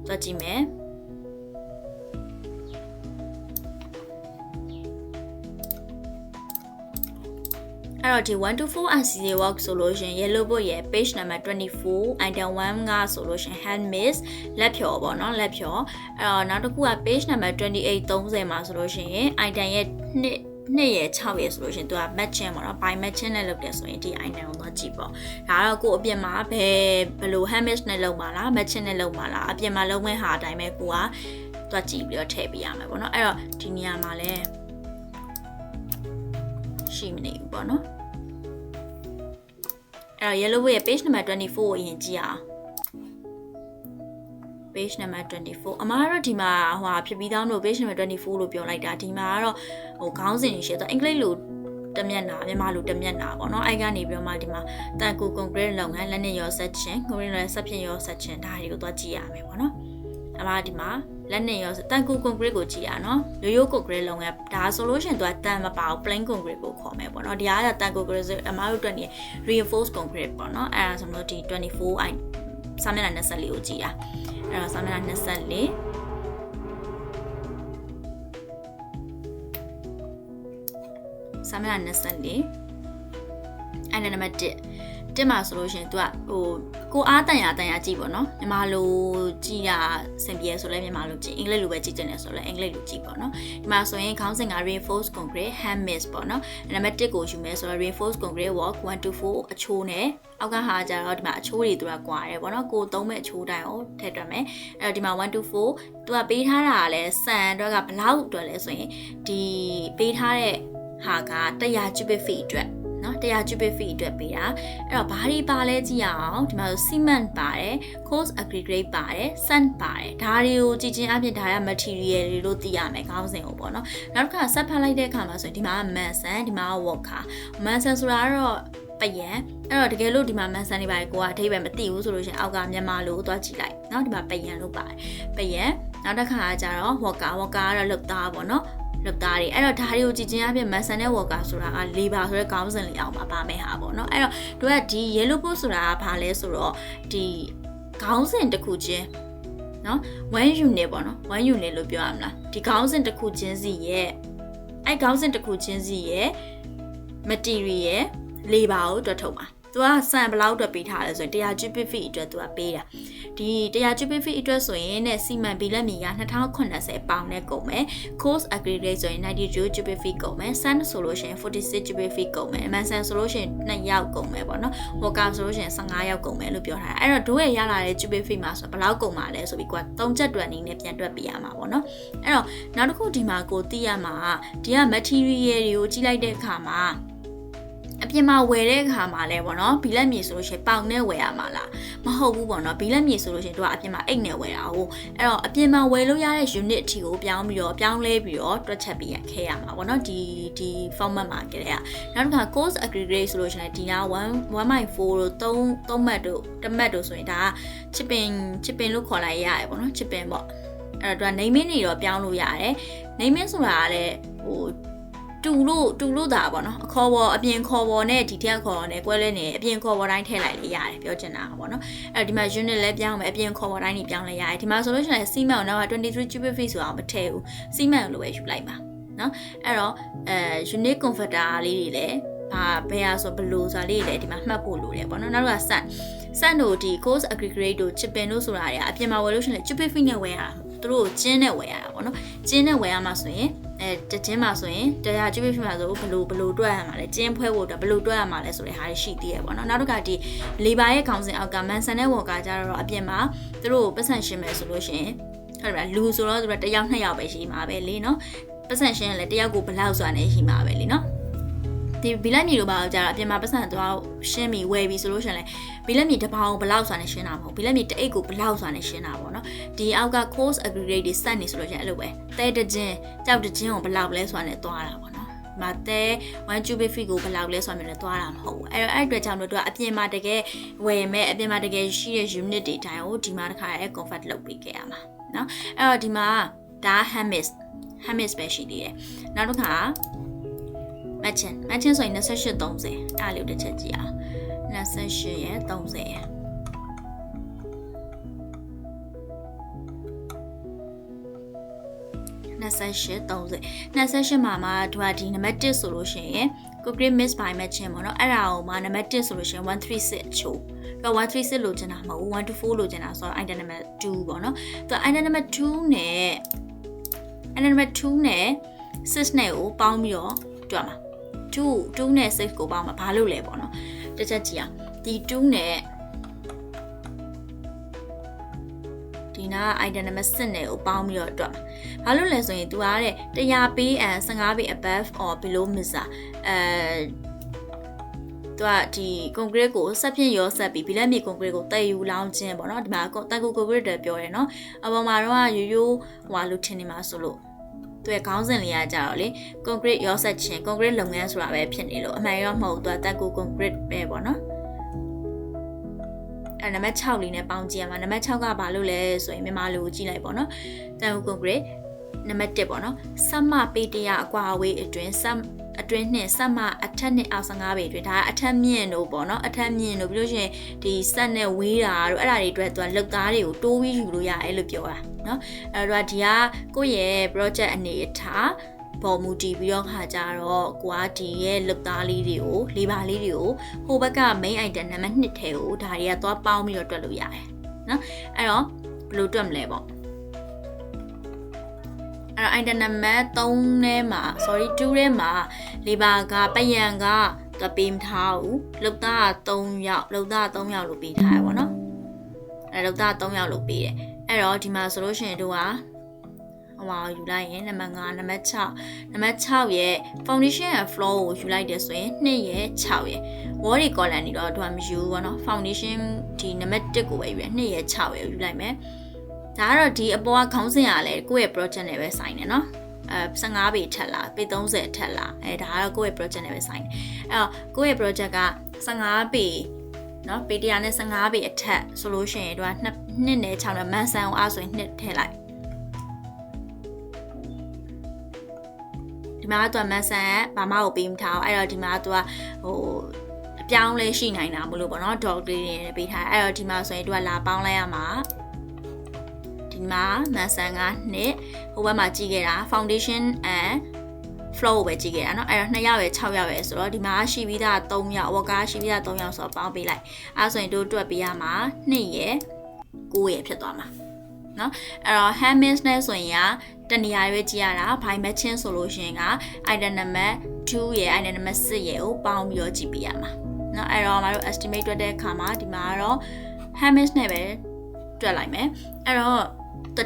တွက်ကြည့်မယ် အဲ့တော့ဒီ1 to 4 ICC work ဆိုလို့ရှင် yellow book ရဲ့ page number 24 item 1ကဆိုလို့ရှင် hand miss လက်ဖြော်ပေါ့နော်လက်ဖြော်အဲ့တော့နောက်တစ်ခုက page number 28 30မှာဆိုလို့ရှင် item ရဲ့နှစ်နှစ်ရ6ရဆိုလို့ရှင်သူက matching ပေါ့နော် by matching နဲ့လုပ်တယ်ဆိုရင်ဒီ item ကိုတော့ကြည့်ပေါ့ဒါကတော့ကိုအပြင်မှာဘယ်ဘယ်လို hand နဲ့လုပ်မှာလား matching နဲ့လုပ်မှာလားအပြင်မှာလုပ်မဲ့ဟာအတိုင်းပဲကိုကတွက်ကြည့်ပြီးတော့ထည့်ပေးရမယ်ပေါ့နော်အဲ့တော့ဒီနေရာမှာလဲ ရှိမနေဘူးပေါ့နော်အဲ့တော့ yellow book ရဲ့ page number 24ကိုအရင်ကြည့်အောင် page number 24အမားကတော့ဒီမှာဟိုဟာဖြစ်ပြီးသားလို့ page number 24လို့ပြောလိုက်တာဒီမှာကတော့ဟိုခေါင်းစဉ်ရှိတော့အင်္ဂလိပ်လိုတမျက်နာမြန်မာလိုတမျက်နာပေါ့နော်အဲ့ကနေပြီးတော့မှဒီမှာတန်ကူ concrete လုပ်ငန်းလက်နဲ့ရော section concrete နဲ့ section ရော section ဒါတွေကိုသွားကြည့်ရမယ်ပေါ့နော် အမားဒီမှာလက်နဲ့ရောတန်ကူ concrete ကိုကြည့်ရနော်ရိုးရိုး concrete လုပ်ငန်းဒါဆိုလို့ရှိရင်သူကတန်မပါဘူး plain concrete ကိုခေါ်မယ်ပေါ့နော်ဒီအားကတန် concrete အမားတို့အတွက်နေ reinforced concrete ပေါ့နော်အဲ့ဒါဆိုလို့ဒီ 24 i စာမျက်နှာ24ကိုကြည့်ရအဲ့တော့စာမျက်နှာ24စာမျက်နှာ24အဲ့ဒါနံပါတ်1တက်မှာဆိုလို့ရှိရင် तू ကဟို ကိုအားတန်ရတန်ရကြည့်ပေါ့နော်မြန်မာလိုကြည့်ရစင်ပြေဆိုလဲမြန်မာလိုကြည့်အင်္ဂလိပ်လိုပဲကြည့်ကြတယ်ဆိုလဲအင်္ဂလိပ်လိုကြည့်ပေါ့နော်ဒီမှာဆိုရင်ခေါင်းစဉ်က reinforced concrete hand mix ပေါ့နော်နံပါတ်1ကိုယူမယ်ဆိုတော့ reinforced concrete walk 1 to 4အချိုးနဲ့အောက်ကဟာကြတော့ဒီမှာအချိုးတွေသူကကွာတယ်ပေါ့နော်ကိုသုံးမဲ့အချိုးတိုင်းကိုထည့်တွက်မယ်အဲ့တော့ဒီမှာ1 to 4သူကပေးထားတာကလည်းစံအတွက်ကဘလောက်အတွက်လဲဆိုရင်ဒီပေးထားတဲ့ဟာက100 cubic feet အတွက် နော်100 cubic feet အတွက်ပေးတာအဲ့တော့ဘာတွေပါလဲကြည့်ရအောင်ဒီမှာဆို cement ပါတယ် coarse aggregate ပါတယ် sand ပါတယ်ဒါတွေကိုကြည့်ချင်းအပြင်ဒါရ material တွေလို့သိရမယ်ခေါင်းစဉ်ကိုပေါ့နော်နောက်တစ်ခါဆက်ဖတ်လိုက်တဲ့အခါမှာဆိုရင်ဒီမှာက man sand ဒီမှာက worker man sand ဆိုတာကတော့ပယံအဲ့တော့တကယ်လို့ဒီမှာမန်ဆန်နေပါကိုကအထိပ္ပယ်မသိဘူးဆိုလို့ရှင်အောက်ကမြန်မာလိုသွားကြည့်လိုက်เนาะဒီမှာပယံလို့ပါတယ်ပယံနောက်တစ်ခါကျတော့ဝကာဝကာကတော့လုတ်သားပေါ့နော် လုပ်သားတွေအဲ့တော့ဒါတွေကိုကြည်ချင်းအပြင်မန်ဆန်တဲ့ worker ဆိုတာက labor ဆိုတဲ့ခေါင်းစဉ်လေးအောင်ပါပါမယ်ဟာပေါ့နော်အဲ့တော့တို့ကဒီ yellow book ဆိုတာကဘာလဲဆိုတော့ဒီခေါင်းစဉ်တစ်ခုချင်းနော် one unit ပေါ့နော် one unit လို့ပြောရမလားဒီခေါင်းစဉ်တစ်ခုချင်းစီရဲ့အဲ့ခေါင်းစဉ်တစ်ခုချင်းစီရဲ့ material labor ကိုတွက်ထုတ်ပါသူကစံဘလောက်အတွက်ပေးထားလဲဆိုရင်100 cubic feet အတွက်သူကပေးတာ ဒီ100 cubic feet အတွက်ဆိုရင်နဲ့စီမံဘီလက်မြေက2080ပေါင်နဲ့ကုန်မယ် coast aggregate ဆိုရင်92 cubic feet ကုန်မယ် sand ဆိုလို့ရှိရင်46 cubic feet ကုန်မယ် mansan ဆိုလို့ရှိရင်2ယောက်ကုန်မယ်ပေါ့နော် worker ဆိုလို့ရှိရင်15ယောက်ကုန်မယ်လို့ပြောထားတာအဲ့တော့တို့ရဲ့ရလာတဲ့ cubic feet မှာဆိုဘလောက်ကုန်မှာလဲဆိုပြီးကွာ3ချက်တွက်အနေနဲ့ပြန်တွက်ပြရမှာပေါ့နော်အဲ့တော့နောက်တစ်ခုဒီမှာကိုသိရမှာဒီက material တွေကိုကြည့်လိုက်တဲ့အခါမှာ အပြင်မှာဝယ်တဲ့အခါမှာလဲပေါ့နော်ဘီလက်မြေဆိုလို့ရှိရင်ပေါင်နဲ့ဝယ်ရမှာလားမဟုတ်ဘူးပေါ့နော်ဘီလက်မြေဆိုလို့ရှိရင်တို့ကအပြင်မှာအိတ်နဲ့ဝယ်တာဟုတ်အဲ့တော့အပြင်မှာဝယ်လို့ရတဲ့ unit အထိကိုပြောင်းပြီးတော့ပြောင်းလဲပြီးတော့တွက်ချက်ပြီးခဲရမှာပေါ့နော်ဒီဒီ format မှာကြတဲ့ကနောက်တစ်ခါ course aggregate ဆိုလို့ရှိရင်ဒီနာ1 1.4လို့3 3မှတ်တို့1မှတ်တို့ဆိုရင်ဒါက chipping chipping လို့ခေါ်လိုက်ရတယ်ပေါ့နော် chipping ပေါ့အဲ့တော့ naming တွေတော့ပြောင်းလို့ရတယ် naming ဆိုတာကလည်းဟို တူလို့တူလို့တာပေါ့နော်အခေါ်ပေါ်အပြင်ခေါ်ပေါ်နဲ့ဒီထက်ခေါ်ပေါ်နဲ့ကွဲလဲနေအပြင်ခေါ်ပေါ်တိုင်းထည့်လိုက်လေရတယ်ပြောချင်တာပေါ့နော်အဲ့ဒီမှာ unit လည်းပြောင်းမယ်အပြင်ခေါ်ပေါ်တိုင်းနေပြောင်းလဲရတယ်ဒီမှာဆိုလို့ရှိရင်စီမံတော့23 cubic feet ဆိုတာမထည့်ဘူးစီမံလို့ပဲယူလိုက်ပါနော်အဲ့တော့အဲ unit converter လေးတွေလည်းဘာဘယ်ဟာဆိုဘလို့ဆိုတာလေးတွေလည်းဒီမှာမှတ်ဖို့လိုတယ်ပေါ့နော်နောက်တော့ sun sun တို့ဒီ course aggregate တို့ chipping တို့ဆိုတာတွေအပြင်မှာဝယ်လို့ရှိရင် cubic feet နဲ့ဝယ်ရတာသူတို့ကိုကျင်းနဲ့ဝယ်ရတာပေါ့နော်ကျင်းနဲ့ဝယ်ရမှာဆိုရင် အဲတချင်းမှာဆိုရင်တရားကျွေးဖြစ်မှာဆိုဘလို့ဘလို့တွက်ရမှာလဲကျင်းဖွဲဖို့တော့ဘလို့တွက်ရမှာလဲဆိုတဲ့ဟာရှိသေးရပေါ့နော်နောက်တစ်ခါဒီလေဘာရဲ့ခေါင်းစဉ်အောက်ကမန်ဆန်တဲ့ဝေါ်ကကြတော့အပြင်မှာသူတို့ပတ်စံရှင်းမယ်ဆိုလို့ရှိရင်ဟုတ်လားလူဆိုတော့သူတို့တယောက်နှစ်ယောက်ပဲရှိမှာပဲလေနော်ပတ်စံရှင်းရင်လည်းတယောက်ကိုဘလောက်ဆိုတာနဲ့ရှိမှာပဲလေနော် ဒီဘီလက်မြေလိုပါတော့ကြာတော့အပြင်မှာပတ်စံသွားရှင်းပြီးဝယ်ပြီးဆိုလို့ရှိရင်လည်းဘီလက်မြေတစ်ပေါင်ဘလောက်ဆိုတာနဲ့ရှင်းတာမဟုတ်ဘီလက်မြေတစ်အိတ်ကိုဘလောက်ဆိုတာနဲ့ရှင်းတာပေါ့နော်ဒီအောက်က course aggregate တွေစက်နေဆိုလို့ရှိရင်အဲ့လိုပဲတဲတခြင်းကြောက်တခြင်းကိုဘလောက်လဲဆိုတာနဲ့သွားတာပေါ့နော်မတဲ1 cubic feet ကိုဘယ်လောက်လဲဆိုတာမျိုးနဲ့သွားတာမဟုတ်ဘူးအဲ့တော့အဲ့အတွက်ကြောင့်တို့ကအပြင်မှာတကယ်ဝယ်မဲ့အပြင်မှာတကယ်ရှိတဲ့ unit တွေတိုင်းကိုဒီမှာတစ်ခါရဲ convert လုပ်ပေးခဲ့ရမှာเนาะအဲ့တော့ဒီမှာဒါ Hermes Hermes ပဲရှိသေးတယ်နောက်တစ်ခါ matching matching ဆိုရင်28 30အဲ့လိုတစ်ချက်ကြည့်အောင်28ရဲ့30ရဲ့28 30 28မှာမှသူကဒီနံပါတ်1ဆိုလို့ရှိရင် concrete miss by matching ပေါ့နော်အဲ့ဒါကိုမှနံပါတ်1ဆိုလို့ရှိရင်136ချိုးတော့136လိုချင်တာမဟုတ်ဘူး124လိုချင်တာဆိုတော့ item number 2ပေါ့နော်သူ item number 2နဲ့ item number 2နဲ့6နဲ့ကိုပေါင်းပြီးတော့တွက်မှာ 2 2နဲ့6ကိုပေါင်းမှာဘာလို့လဲပေါ့နော်တစ်ချက်ကြည့်အောင်ဒီ2နဲ့ဒီနာ item number 6နဲ့ကိုပေါင်းပြီးတော့တွက်မှာဘာလို့လဲဆိုရင် तू ကတဲ့100ပေး and 15ပေး above or below miss အဲသူကဒီ concrete ကိုဆက်ဖြင့်ရောဆက်ပြီးဘီလက်မြေ concrete ကိုတည်ယူလောင်းခြင်းပေါ့နော်ဒီမှာတက်ကူ concrete တွေပြောတယ်နော်အပေါ်မှာတော့ရိုးရိုးဟိုဟာလို့ထင်နေမှာဆိုလို့ သူရဲ့ခေါင်းစဉ်လေးကကြတော့လေ concrete ရောဆက်ခြင်း concrete လုပ်ငန်းဆိုတာပဲဖြစ်နေလို့အမှန်ရောမဟုတ်သူကတက်ကူ concrete ပဲပေါ့နော်အဲနံပါတ်6လေးနဲ့ပေါင်းကြည့်ရမှာနံပါတ်6ကဘာလို့လဲဆိုရင်မြန်မာလူကိုကြည့်လိုက်ပေါ့နော်တက်ကူ concrete နံပါတ်1ပေါ့နော်စမပေတရအကွာအဝေးအတွင်းစအတွင်းနဲ့ဆက်မအထက်နဲ့အောက်15ပေအတွင်းဒါအထက်မြင့်တို့ပေါ့နော်အထက်မြင့်တို့ပြီးလို့ရှိရင်ဒီဆက်နဲ့ဝေးတာတို့အဲ့ဒါတွေအတွက်သူကလုတ်သားတွေကိုတိုးပြီးယူလို့ရတယ်လို့ပြောတာ နော်အဲ့တော့ဒီကကိုယ့်ရဲ့ project အနေထားပေါ်မူတည်ပြီးတော့ခါကြတော့ကိုကဒီရဲ့လုတ်သားလေးတွေကိုလေးပါလေးတွေကိုဟိုဘက်က main item နံပါတ်2ထဲကိုဒါတွေကသွားပေါင်းပြီးတော့တွက်လို့ရတယ်နော်အဲ့တော့ဘယ်လိုတွက်မလဲပေါ့အဲ့တော့ item number 3ထဲမှာ sorry 2ထဲမှာလေဘာကပယံကတပေးမထားဘူးလုတ်သား3ယောက်လုတ်သား3ယောက်လို့ပေးထားရပါတော့အဲ့လုတ်သား3ယောက်လို့ပေးတယ် အဲ့တော့ဒီမှာဆိုလို့ရှိရင်တို့ကဟိုမှာယူလိုက်ရင်နံပါတ်5နံပါတ်6နံပါတ်6ရဲ့ foundation and floor ကိုယူလိုက်တယ်ဆိုရင်2ရဲ့6ရဲ့ wall တွေ column တွေတော့တို့ကမယူဘူးပေါ့နော် foundation ဒီနံပါတ်1ကိုပဲယူရ2ရဲ့6ရဲ့ယူလိုက်မယ်ဒါကတော့ဒီအပေါ်ကခေါင်းစဉ်ရလဲကိုယ့်ရဲ့ project နဲ့ပဲဆိုင်တယ်နော်အဲ15ပေထက်လားပေ30ထက်လားအဲဒါကတော့ကိုယ့်ရဲ့ project နဲ့ပဲဆိုင်တယ်အဲ့တော့ကိုယ့်ရဲ့ project က15ပေ နော်ပေ100နဲ့15ပေအထက်ဆိုလို့ရှိရင်တို့က2နဲ့6နဲ့မန်ဆန်အောင်အားဆိုရင်2ထည့်လိုက်ဒီမှာတော့မန်ဆန်ဘာမှကိုပေးမထားအောင်အဲ့တော့ဒီမှာသူကဟိုအပြောင်းလဲရှိနိုင်တာမလို့ပေါ့နော်ဒေါက်လေးတွေပေးထားအဲ့တော့ဒီမှာဆိုရင်သူကလာပေါင်းလိုက်ရမှာဒီမှာမန်ဆန်ကနှစ်ဟိုဘက်မှာကြည့်ခဲ့တာ foundation and flow ကိုပဲကြည့်ခဲ့တာเนาะအဲ့တော့2ရောက်ရယ်6ရောက်ရယ်ဆိုတော့ဒီမှာရှိပြီးသား3ရောက်ဝက်ကားရှိပြီးသား3ရောက်ဆိုတော့ပေါင်းပေးလိုက်အဲဆိုရင်တို့တွက်ပေးရမှာ2ရယ်9ရယ်ဖြစ်သွားမှာเนาะအဲ့တော့ Hammers နဲ့ဆိုရင်ကတနေရာရွေးကြည့်ရတာ by matching ဆိုလို့ရှိရင်က item number 2ရယ် item number 6ရယ်ကိုပေါင်းပြီးတော့ကြည့်ပေးရမှာเนาะအဲ့တော့မတို့ estimate တွက်တဲ့အခါမှာဒီမှာကတော့ Hammers နဲ့ပဲတွက်လိုက်မယ်အဲ့တော့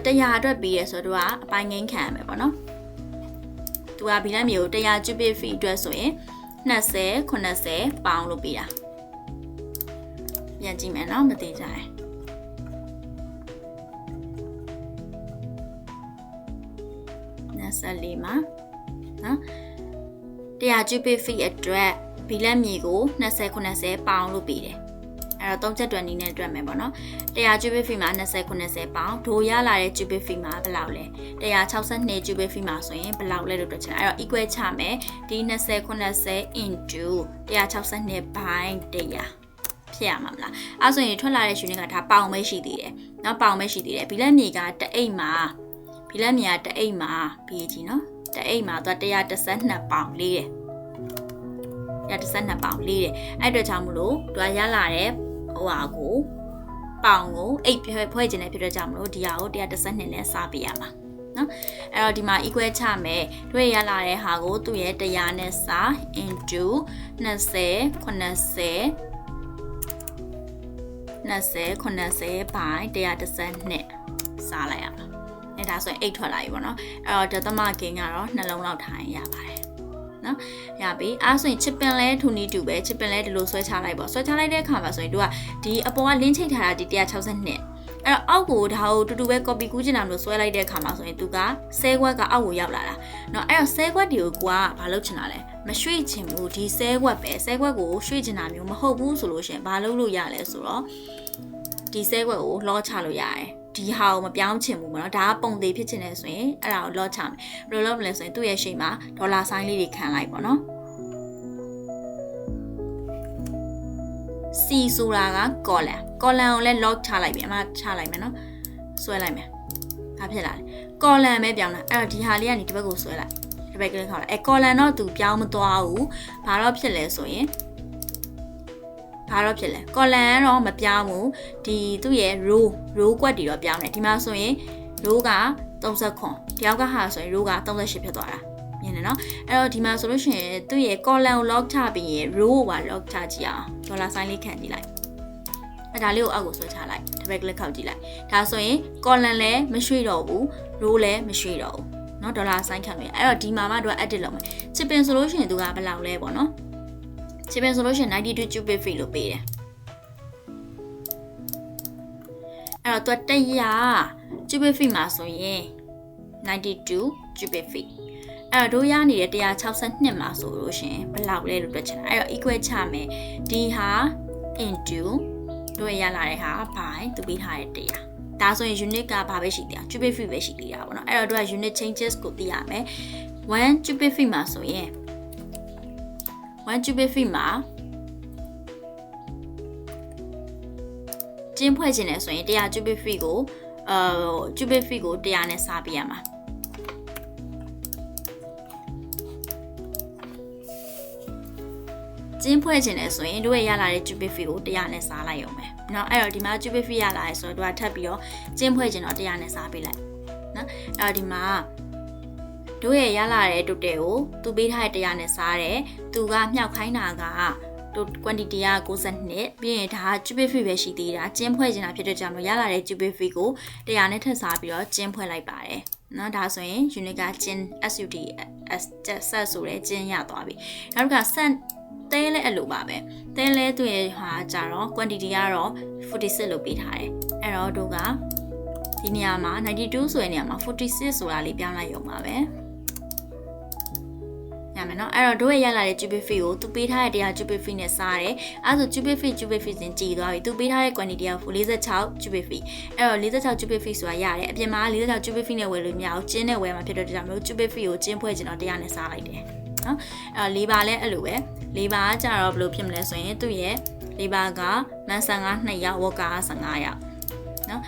တရားအတွက်ပြီးရဆိုတော့အပိုင်းငိမ့်ခံရမယ်ပေါ့နော် သူကဘီလက်မြေကို100 cubic feet အတွက်ဆိုရင်20 80ပေါင်လို့ပေးတာပြန်ကြည့်မယ်နော်မသေးကြရင်24မှာနော်100 cubic feet အတွက်ဘီလက်မြေကို20 80ပေါင်လို့ပေးတယ် အဲ့တော့၃ချက်တွက်နည်းနဲ့တွက်မယ်ပေါ့နော်100 cubic feet မှာ20 80ပေါင်ဒိုရလာတဲ့ cubic feet မှာဘယ်လောက်လဲ162 cubic feet မှာဆိုရင်ဘယ်လောက်လဲလို့တွက်ချင်အဲ့တော့ equal ချမယ်ဒီ20 80 into 162 by 100ဖြစ်ရမှာမလားအဲဆိုရင်ထွက်လာတဲ့ unit ကဒါပေါင်ပဲရှိသေးတယ်เนาะပေါင်ပဲရှိသေးတယ်ဘီလက်မြေကတအိတ်မှာဘီလက်မြေကတအိတ်မှာပြီးကြည့်နော်တအိတ်မှာသူက132ပေါင်လေးတယ်132ပေါင်လေးတယ်အဲ့အတွက်ကြောင့်မလို့သူကရလာတဲ့ ဟိုဟာကိုပေါင်ကိုအိတ်ဖွဲ့ခြင်းနဲ့ဖြစ်တဲ့ကြောင့်မလို့ဒီဟာကို132နဲ့စပေးရမှာနော်အဲ့တော့ဒီမှာ equal ချမယ်တွေ့ရလာတဲ့ဟာကိုသူ့ရဲ့100နဲ့စာ into 20 80 20 80 by 132စားလိုက်ရမှာအဲဒါဆိုရင်8ထွက်လာပြီပေါ့နော်အဲ့တော့ဒသမကင်းကတော့နှလုံးလောက်ထိုင်ရပါတယ် နော်ရပြီအဲဆိုရင်ချစ်ပင်လဲထူနီတူပဲချစ်ပင်လဲဒီလိုဆွဲချလိုက်ပေါ့ဆွဲချလိုက်တဲ့အခါမှာဆိုရင်တို့ကဒီအပေါ်ကလင်းချိတ်ထားတာဒီ162အဲ့တော့အောက်ကိုဒါကိုတူတူပဲ copy ကူးချင်တာမျိုးဆွဲလိုက်တဲ့အခါမှာဆိုရင်သူကဆဲခွက်ကအောက်ကိုရောက်လာတာเนาะအဲ့တော့ဆဲခွက်တွေကိုကိုကဘာလုပ်ချင်တာလဲမရွှေ့ချင်ဘူးဒီဆဲခွက်ပဲဆဲခွက်ကိုရွှေ့ချင်တာမျိုးမဟုတ်ဘူးဆိုလို့ရှင်ဘာလုပ်လို့ရလဲဆိုတော့ဒီဆဲခွက်ကိုလောချလို့ရတယ် ဒီဟာကိုမပြောင်းချင်ဘူးပေါ့နော်ဒါကပုံသေးဖြစ်ချင်တယ်ဆိုရင်အဲ့ဒါကိုလော့ချမယ်ဘယ်လိုလုပ်မလဲဆိုရင်သူ့ရဲ့ရှိတ်မှာဒေါ်လာဆိုင်းလေးတွေခံလိုက်ပေါ့နော် C ဆိုတာက column column ကိုလည်း lock ချလိုက်ပြီအမချလိုက်မယ်နော်ဆွဲလိုက်မယ်ဘာဖြစ်လာလဲ column ပဲပြောင်းလာအဲ့တော့ဒီဟာလေးကနေဒီဘက်ကိုဆွဲလိုက်ဒီဘက်ကလေးခေါက်လိုက်အဲ column တော့သူပြောင်းမသွားဘူးဘာတော့ဖြစ်လဲဆိုရင် ဘာတော့ဖြစ်လဲ column တော့မပြောင်းဘူးဒီသူ့ရဲ့ row row ကွက်တွေတော့ပြောင်းတယ်ဒီမှာဆိုရင် row က39တယောက်ကဟာဆိုရင် row က38ဖြစ်သွားတာမြင်တယ်နော်အဲ့တော့ဒီမှာဆိုလို့ရှိရင်သူ့ရဲ့ column ကို lock ချပြီးရင် row ကိုပါ lock ချကြည့်အောင်ဒေါ်လာ sign လေးခံကြည့်လိုက်အဲ့ဒါလေးကိုအောက်ကိုဆွဲချလိုက်တစ်ပတ်ကလေးခောက်ကြည့်လိုက်ဒါဆိုရင် column လည်းမရွှေ့တော့ဘူး row လည်းမရွှေ့တော့ဘူးเนาะဒေါ်လာ sign ခံလို့ရအဲ့တော့ဒီမှာမှတို့က edit လုပ်မယ်ချစ်ပင်ဆိုလို့ရှိရင်သူကဘယ်လောက်လဲပေါ့နော် ချစ်ပင်ဆိုလို့ရှိရင်92 cubic feet လို့ပေးတယ်အဲ့တော့သူ100 cubic feet မှာဆိုရင်92 cubic feet အဲ့တော့တို့ရနေတဲ့162မှာဆိုလို့ရှင်ဘယ်လောက်လဲလို့တွက်ချင်တာအဲ့တော့ equal ချမယ်ဒီဟာ into တို့ရလာတဲ့ဟာ by သူပေးထားတဲ့တရားဒါဆိုရင် unit ကဘာပဲရှိသေးတာ cubic feet ပဲရှိသေးတာပေါ့နော်အဲ့တော့တို့က unit changes ကိုသိရမယ်1 cubic feet မှာဆိုရင် 1 cubic feet မှာကျင်းဖွဲ့ခြင်းလဲဆိုရင်100 cubic feet ကိုအဲ cubic feet ကို100နဲ့စားပြရမှာကျင်းဖွဲ့ခြင်းလဲဆိုရင်တို့ရရလာတဲ့ cubic feet ကို100နဲ့စားလိုက်ရုံပဲ။နော်အဲ့တော့ဒီမှာ cubic feet ရလာရဲဆိုတော့တို့ကထပ်ပြီးတော့ကျင်းဖွဲ့ခြင်းတော့100နဲ့စားပေးလိုက်။နော်အဲ့တော့ဒီမှာ တို့ရဲ့ရလာတဲ့တုတ်တဲ့ကိုသူပေးထားတဲ့100နဲ့စားတယ်သူကမြောက်ခိုင်းတာကတို့ quantity က62ပြီးရင်ဒါက cubic feet ပဲရှိသေးတာကျင်းဖွဲ့ခြင်းတာဖြစ်တဲ့ကြောင့်လို့ရလာတဲ့ cubic feet ကို100နဲ့ထပ်စားပြီးတော့ကျင်းဖွဲ့လိုက်ပါတယ်နော်ဒါဆိုရင် unit ကကျင်း SUD set ဆိုတဲ့ကျင်းရသွားပြီနောက်တစ်ခါ set တဲလဲအဲ့လိုပါပဲတဲလဲသူရဲ့ဟာကြတော့ quantity ကတော့46လို့ပေးထားတယ်အဲ့တော့တို့ကဒီနေရာမှာ92ဆိုတဲ့နေရာမှာ46ဆိုတာလေးပြောင်းလိုက်ရုံပါပဲ ရမယ်နော်အဲ့တော့တို့ရဲ့ရလာတဲ့ cubic feet ကိုသူပေးထားတဲ့တရား cubic feet နဲ့စားတယ်အဲ့ဆို cubic feet cubic feet စဉ်ကြည်သွားပြီသူပေးထားတဲ့ quantity က46 cubic feet အဲ့တော့46 cubic feet ဆိုတာရတယ်အပြင်မှာ46 cubic feet နဲ့ဝယ်လို့မရဘူးကျင်းနဲ့ဝယ်မှာဖြစ်တဲ့ကြောင့်မျိုး cubic feet ကိုကျင်းဖွဲ့ကျင်တော့တရားနဲ့စားလိုက်တယ်နော်အဲ့တော့လေးပါလဲအဲ့လိုပဲလေးပါကကြတော့ဘယ်လိုဖြစ်မလဲဆိုရင်သူ့ရဲ့လေးပါကမန်ဆန်က2ရောက်ဝက်က15ရောက် နော်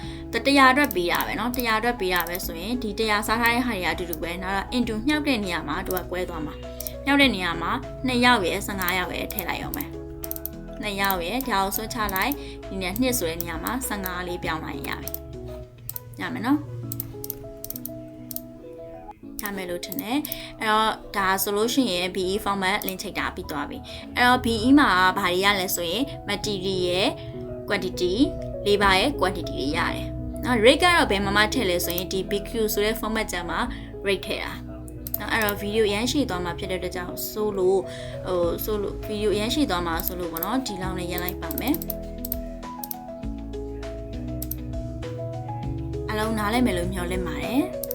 ။တရားအတွက်ပေးတာပဲနော်။တရားအတွက်ပေးတာပဲဆိုရင်ဒီတရားစားထားတဲ့ဟာတွေကအတူတူပဲ။နောက်တော့ into မြှောက်တဲ့နေရာမှာသူကကွဲသွားမှာ။မြှောက်တဲ့နေရာမှာ2ရောက်ရယ်15ရောက်ရယ်ထည့်လိုက်အောင်ပဲ။2ရောက်ရယ်ဒါကိုဆွချလိုက်ဒီနေ့2ဆိုတဲ့နေရာမှာ15လေးပြောင်းလိုက်ရပြီ။ရမယ်နော်။ရမယ်လို့ထင်တယ်။အဲ့တော့ဒါဆိုလို့ရှိရင် BE format link ချိန်တာပြီးသွားပြီ။အဲ့တော့ BE မှာဘာတွေကလဲဆိုရင် material ရယ် quantity labor ရဲ့ quantity တွေရတယ်နော် rate ကတော့ဘယ်မှာမှထည့်လဲဆိုရင်ဒီ BQ ဆိုတဲ့ format ကြမှာ rate ထည့်တာနော်အဲ့တော့ဗီဒီယိုရမ်းရှိသွားမှာဖြစ်တဲ့အတွက်ကြောင့်ဆိုလို့ဟိုဆိုလို့ဗီဒီယိုရမ်းရှိသွားမှာဆိုလို့ပေါ့နော်ဒီလောက်နဲ့ရန်လိုက်ပါမယ်အလုံးနားလဲမယ်လို့မျှော်လင့်ပါတယ်